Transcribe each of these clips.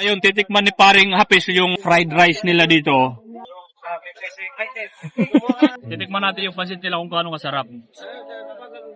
Ayun, titikman ni paring Hapis yung fried rice nila dito. titikman natin yung pansit nila kung gaano kasarap.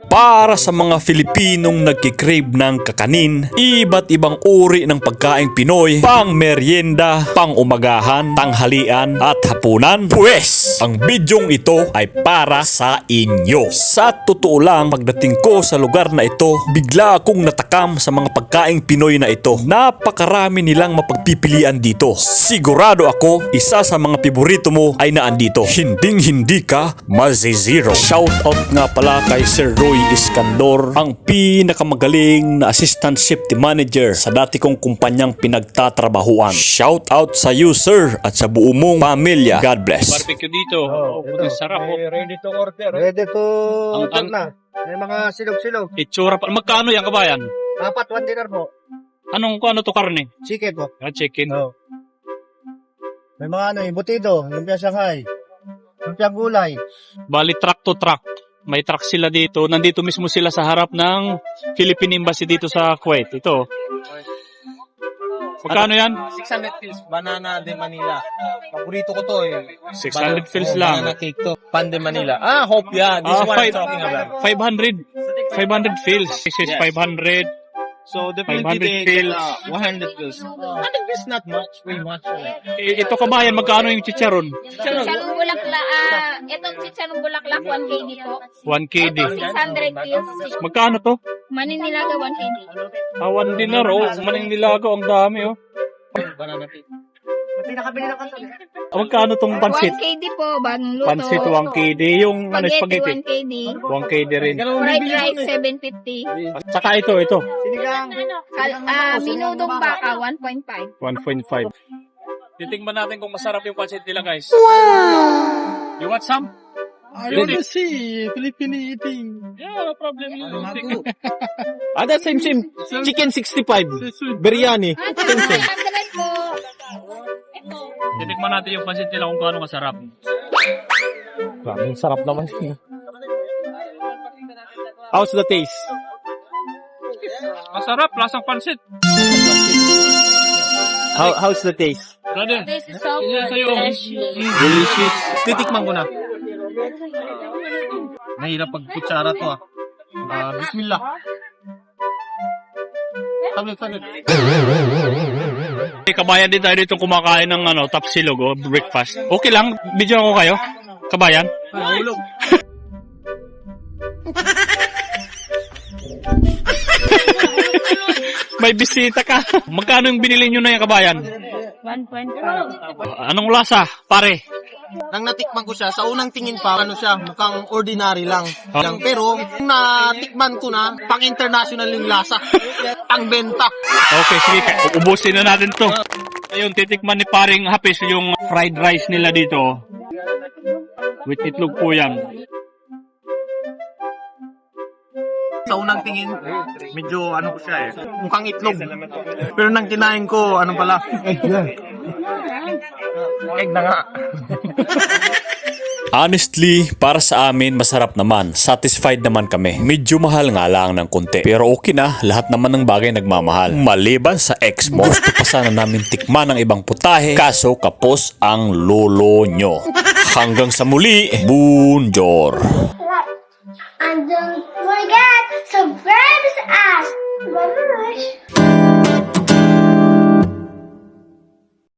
Para sa mga Filipinong nagkikrave ng kakanin, iba't ibang uri ng pagkaing Pinoy, pang merienda, pang umagahan, tanghalian at hapunan, pwes, ang bidyong ito ay para sa inyo. Sa totoo lang, pagdating ko sa lugar na ito, bigla akong natakam sa mga pagkaing Pinoy na ito. Napakarami nilang mapagpipilian dito. Sigurado ako, isa sa mga piborito mo ay naandito. Hinding hindi ka, mazizero. Shout out nga pala kay Sir Roy Iskandor, ang pinakamagaling na assistant safety manager sa dati kong kumpanyang pinagtatrabahuan. Shout out sa you sir at sa buo mong pamilya. God bless. Barbecue dito. Oh, ito. sarap. Oh. Ready to order. Ready to Ang- order ang- na. May mga silog-silog. Itsura pa. Magkano yan kabayan? Apat, one dinner po. Anong kung ano to karne? Chicken po. Ah, chicken. Oh. May mga ano, yung butido, lumpia Shanghai, lumpia gulay. Bali truck to truck. May truck sila dito. Nandito mismo sila sa harap ng Philippine Embassy dito sa Kuwait. Ito. Magkano yan? 600 pills, banana de Manila. Paborito ko to eh. 600 pills Oh, lang. Banana cake to. Pan de Manila. Ah, hope yan. This Ah, what five- I'm talking about. 500. 500 fills. This is Yes. 500. So, definitely 500 they pills. uh, 100 pills. 100 pills not much. Way much. Eh, Ito kabayan, magkano yung chicharon? Chicharong bulaklak, ah, itong chicharong bulaklak 1 kg po. 1 KD. 600 pills. Magkano to? Maninilaga 1 kg. Ah, 1 dinar. Oh, maning nilago. Ang dami oh. Banana. Pinakabili na kanto. Ah, Magkano tong 1 pansit? kg po, bagong luto. Pansit 1 KD. Yung ano, Spaghetti spaghetti. 1 kg. 1 KD rin. Fried rice 750. Saka ito, ito. Sinigang. Ah, minudong baka 1.5. 1.5. Titingnan natin kung masarap yung pansit nila, guys. Wow! You want some? I want to see Filipino eating. Yeah, no problem. Ah, that's same same. Chicken 65. Biryani. Same same. Titikman natin yung pansit nila kung gaano kasarap. Ang sarap naman. How's the taste? Masarap, lasang pansit. How how's the taste? Brother, This is so Yan sa'yo. delicious. Mm. Delicious. Titikman ko na. Nahirap pag kutsara to ah. Ah, bismillah. Eh, Kabayan din tayo dito kumakain ng ano, tapsilog o breakfast. Okay lang, video ako kayo. Kabayan. Ulog. May bisita ka. Magkano yung binili nyo na yung kabayan? 1.5. Anong lasa, pare? Nang natikman ko siya, sa unang tingin pa, ano siya, mukhang ordinary lang. lang. Pero, nung natikman ko na, pang international yung lasa. pang benta. Okay, sige. Ubusin na natin to. Ayun, titikman ni paring Hapis yung fried rice nila dito. With itlog po yan. Sa unang tingin, medyo ano ko siya eh. Mukhang itlog. Pero nang kinain ko, ano pala? Egg na. Egg na nga. Honestly, para sa amin masarap naman. Satisfied naman kami. Medyo mahal nga lang ng konti. Pero okay na, lahat naman ng bagay nagmamahal. Maliban sa ex mo, gusto pa sana namin tikman ng ibang putahe. Kaso kapos ang lolo nyo. Hanggang sa muli, Bunjor! And don't forget, subscribe us. Bye bye.